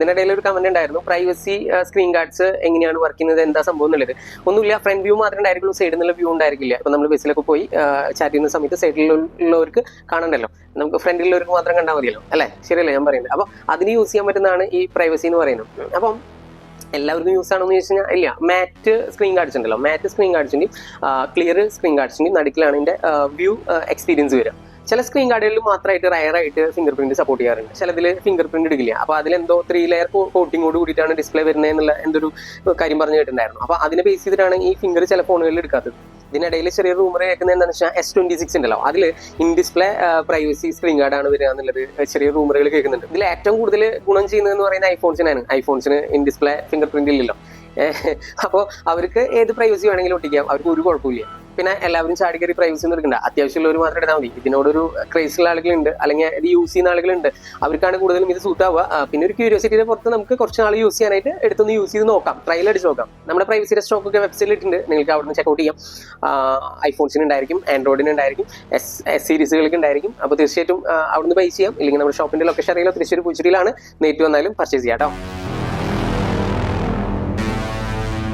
ഇതിനിടയിൽ ഒരു കമന്റ് ഉണ്ടായിരുന്നു. പ്രൈവസി സ്ക്രീൻ ഗാർഡ്സ് എങ്ങനെയാണ് വർക്ക് ചെയ്യുന്നത് എന്താ സംഭവം എന്നുള്ളത്. ഒന്നുമില്ല ഫ്രണ്ട് വ്യൂ മാത്രമേ ഉണ്ടായിരിക്കുള്ളൂ സൈഡിൽ നിന്നുള്ള വ്യൂ ഉണ്ടായിരിക്കില്ല. ഇപ്പൊ നമ്മൾ ബസ്സിലൊക്കെ പോയി ചാറ്റ് ചെയ്യുന്ന സമയത്ത് സൈഡിലുള്ളവർക്ക് കാണണ്ടല്ലോ. നമുക്ക് ഫ്രണ്ടിലുള്ളവർക്ക് മാത്രം കണ്ടാൽ മതിയല്ലോ അല്ലെ? ശരിയല്ലേ ഞാൻ പറയുന്നത്. അപ്പൊ അതിന് യൂസ് ചെയ്യാൻ പറ്റുന്നതാണ് ഈ പ്രൈവസി എന്ന് പറയുന്നത്. അപ്പം എല്ലാവർക്കും യൂസ് ആണോ എന്ന് ചോദിച്ചു കഴിഞ്ഞാൽ ഇല്ല. മാറ്റ് സ്ക്രീൻ ഗാർഡ്സ് ഉണ്ടല്ലോ. മാറ്റ് സ്ക്രീൻ കാർഡ്സിന്റെയും ക്ലിയർ സ്ക്രീൻ കാർഡ്സിന്റെയും നടുക്കിലാണ് ഇതിന്റെ വ്യൂ എക്സ്പീരിയൻസ് വരിക. ചില സ്ക്രീൻ കാർഡുകളിൽ മാത്രമായിട്ട് റയർ ആയിട്ട് ഫിംഗർ പ്രിന്റ് സപ്പോർട്ട് ചെയ്യാറുണ്ട്. ചിലതിൽ ഫിംഗർ പ്രിന്റ് എടുക്കില്ല അപ്പോൾ അതിലെന്തോ ത്രീ ലെയർ കോട്ടിങ്ങോട് കൂടിയിട്ടാണ് ഡിസ്പ്ലേ വരുന്നത് എന്നുള്ള എന്തൊരു കാര്യം പറഞ്ഞു കേട്ടിട്ടുണ്ടായിരുന്നു. അപ്പോൾ അതിനെ ബേസ് ചെയ്തിട്ടാണ് ഈ ഫിംഗർ ചില ഫോണുകളിൽ എടുക്കാത്തത്. ഇതിനിടയിൽ ചെറിയ റൂമർ കേൾക്കുന്നത് എന്താണെന്ന് വെച്ചാൽ എസ് ട്വന്റി സിക്സ് ഉണ്ടല്ലോ. അതിൽ in display privacy screen guard ആണ് വരിക എന്നുള്ളത് ചെറിയ റൂമറുകൾ കേൾക്കുന്നുണ്ട്. ഇതിൽ ഏറ്റവും കൂടുതൽ ഗുണം ചെയ്യുന്നതെന്ന് പറയുന്ന ഐഫോൺസിനാണ് ഐഫോൺസിന് ഇൻ ഡിസ്പ്ലേ ഫിംഗർ പ്രിന്റ് ഇല്ലല്ലോ. അപ്പോൾ അവർക്ക് ഏത് പ്രൈവസി വേണമെങ്കിലും ഒട്ടിക്കാം. അവർക്ക് ഒരു കുഴപ്പമില്ല പിന്നെ എല്ലാവരും ചാടി കയറി പ്രൈവസി ഒന്നും എടുക്കണ്ട. അത്യാവശ്യമുള്ളവർ മാത്രം എടുത്താൽ മതി. ഇതിനോടൊരു ക്രേസ് ഉള്ള ആളുകളുണ്ട്. അല്ലെങ്കിൽ ഇത് യൂസ് ചെയ്യുന്ന ആളുകളുണ്ട്. അവർക്കാണ് കൂടുതലും ഇത് സൂട്ട് ആവുക. പിന്നെ ഒരു ക്യൂരിയോസിറ്റിയുടെ പുറത്ത് നമുക്ക് കുറച്ച് നാൾ യൂസ് ചെയ്യാനായിട്ട് എടുത്തൊന്ന് യൂസ് ചെയ്ത് നോക്കാം. ട്രയൽ അടിച്ച് നോക്കാം. നമ്മുടെ പ്രൈവസിയുടെ സ്റ്റോക്ക് ഒക്കെ വെബ്സൈറ്റിൽ ഇട്ടുണ്ട് നിങ്ങൾക്ക് അവിടെ നിന്ന് ചെക്കൗട്ട് ചെയ്യാം. ഐഫോൺസിന് ഉണ്ടായിരിക്കും ആൻഡ്രോയിഡിന് ഉണ്ടായിരിക്കും എസ് എസ് സീരീസുകൾക്ക് ഉണ്ടായിരിക്കും. അപ്പോൾ തീർച്ചയായിട്ടും അവിടുന്ന് ബൈ ചെയ്യാം. ഇല്ലെങ്കിൽ നമ്മുടെ ഷോപ്പിന്റെ ലൊക്കേഷൻ അറിയില്ല. തൃശ്ശൂർ പൂച്ചേരിയിലാണ് നേരിട്ട് വന്നാലും പർച്ചേസ് ചെയ്യാം കേട്ടോ.